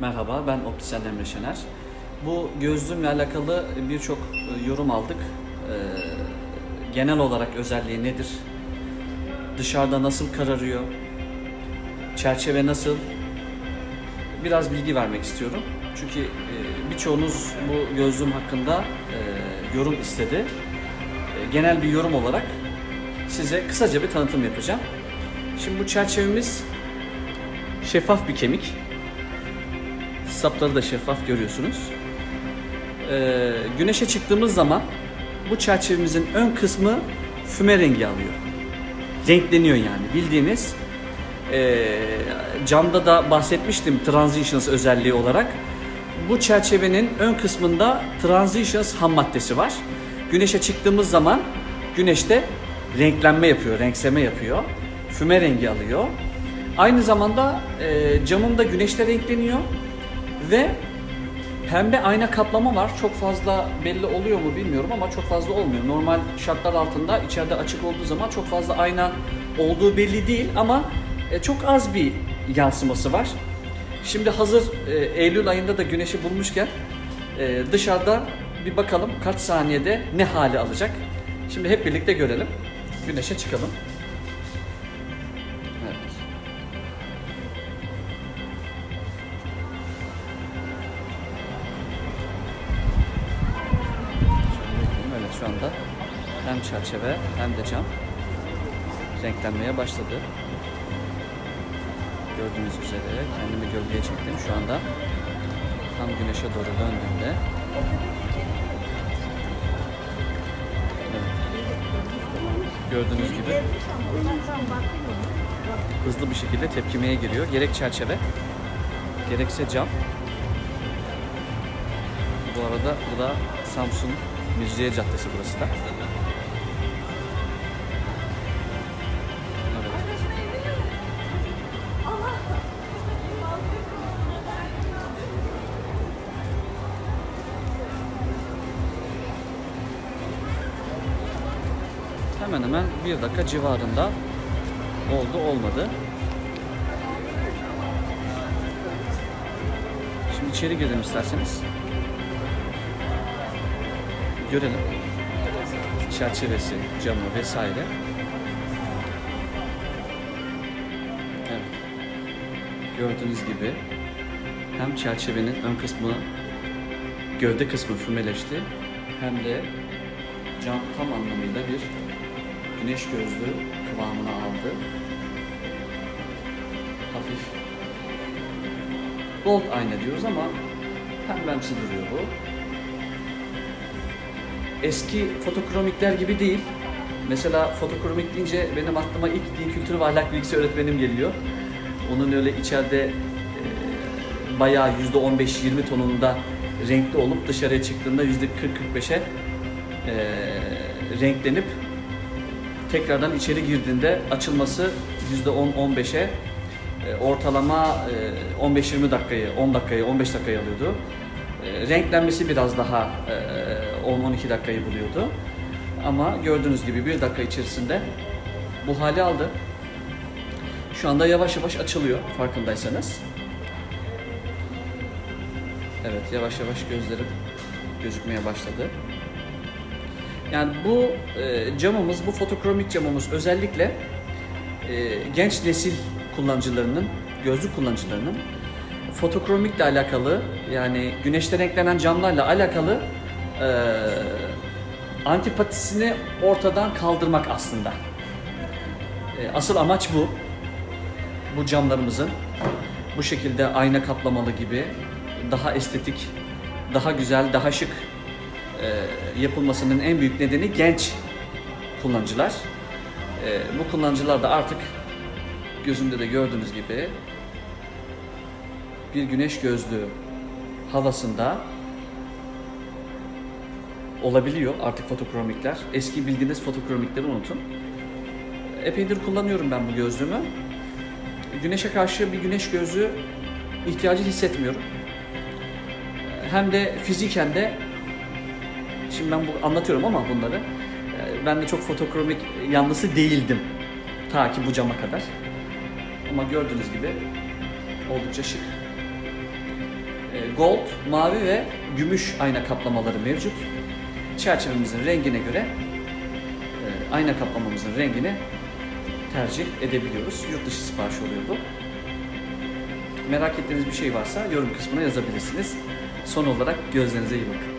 Merhaba, ben optisyen Emre Şener. Bu gözlüğümle alakalı birçok e, yorum aldık. Ee, genel olarak özelliği nedir? Dışarıda nasıl kararıyor? Çerçeve nasıl? Biraz bilgi vermek istiyorum. Çünkü e, birçoğunuz bu gözlüğüm hakkında e, yorum istedi. E, Genel bir yorum olarak size kısaca bir tanıtım yapacağım. Şimdi bu çerçevemiz şeffaf bir kemik. Sapları da şeffaf görüyorsunuz. Ee, güneşe çıktığımız zaman bu çerçevemizin ön kısmı füme rengi alıyor. Renkleniyor yani bildiğiniz. Ee, camda da bahsetmiştim transitions özelliği olarak. Bu çerçevenin ön kısmında transitions ham maddesi var. Güneşe çıktığımız zaman güneşte renklenme yapıyor, renkseme yapıyor. Füme rengi alıyor. Aynı zamanda e, camım da güneşte renkleniyor ve pembe ayna kaplama var. Çok fazla belli oluyor mu bilmiyorum ama çok fazla olmuyor. Normal şartlar altında içeride açık olduğu zaman çok fazla ayna olduğu belli değil ama e, çok az bir yansıması var. Şimdi hazır e, Eylül ayında da güneşi bulmuşken e, dışarıda bir bakalım kaç saniyede ne hali alacak. Şimdi hep birlikte görelim. Güneşe çıkalım. Şu anda hem çerçeve hem de cam renklenmeye başladı. Gördüğünüz üzere kendimi gölgeye çektim. Şu anda tam güneşe doğru döndüğümde. Gördüğünüz gibi hızlı bir şekilde tepkimeye giriyor. Gerek çerçeve, gerekse cam. Bu arada bu da Samsun Müziğe Caddesi burası da. Hemen hemen bir dakika civarında oldu olmadı. Şimdi içeri girelim isterseniz. Görelim. Çerçevesi, camı vesaire. Gördüğünüz gibi hem çerçevenin ön kısmı, gövde kısmı fümeleşti hem de cam tam anlamıyla bir güneş gözlüğü kıvamına aldı. Hafif gold ayna diyoruz ama pembemsi duruyor bu. Eski fotokromikler gibi değil. Mesela fotokromik deyince benim aklıma ilk din kültürü ve ahlak bilgisi öğretmenim geliyor. Onun öyle içeride e, bayağı %15-20 tonunda renkli olup dışarıya çıktığında %40-45'e e, renklenip tekrardan içeri girdiğinde açılması %10-15'e e, ortalama e, 15-20 dakikayı, 10 dakikayı, 15 dakikayı alıyordu. E, renklenmesi biraz daha e, 10-12 dakikayı buluyordu. Ama gördüğünüz gibi bir dakika içerisinde bu hali aldı. Şu anda yavaş yavaş açılıyor farkındaysanız. Evet yavaş yavaş gözlerim gözükmeye başladı. Yani bu e, camımız, bu fotokromik camımız özellikle e, genç nesil kullanıcılarının, gözlük kullanıcılarının fotokromikle alakalı yani güneşte renklenen camlarla alakalı e, antipatisini ortadan kaldırmak aslında. E, asıl amaç bu. Bu camlarımızın bu şekilde ayna kaplamalı gibi daha estetik, daha güzel, daha şık e, yapılmasının en büyük nedeni genç kullanıcılar. E, bu kullanıcılar da artık gözümde de gördüğünüz gibi bir güneş gözlüğü havasında olabiliyor artık fotokromikler. Eski bildiğiniz fotokromikleri unutun. Epeydir kullanıyorum ben bu gözlüğümü. Güneşe karşı bir güneş gözlüğü ihtiyacı hissetmiyorum. Hem de fiziken de Şimdi ben bu anlatıyorum ama bunları. Ben de çok fotokromik yanlısı değildim. Ta ki bu cama kadar. Ama gördüğünüz gibi oldukça şık. Gold, mavi ve gümüş ayna kaplamaları mevcut. Çerçevemizin rengine göre e, ayna kaplamamızın rengini tercih edebiliyoruz. Yurt dışı sipariş oluyor bu. Merak ettiğiniz bir şey varsa yorum kısmına yazabilirsiniz. Son olarak gözlerinize iyi bakın.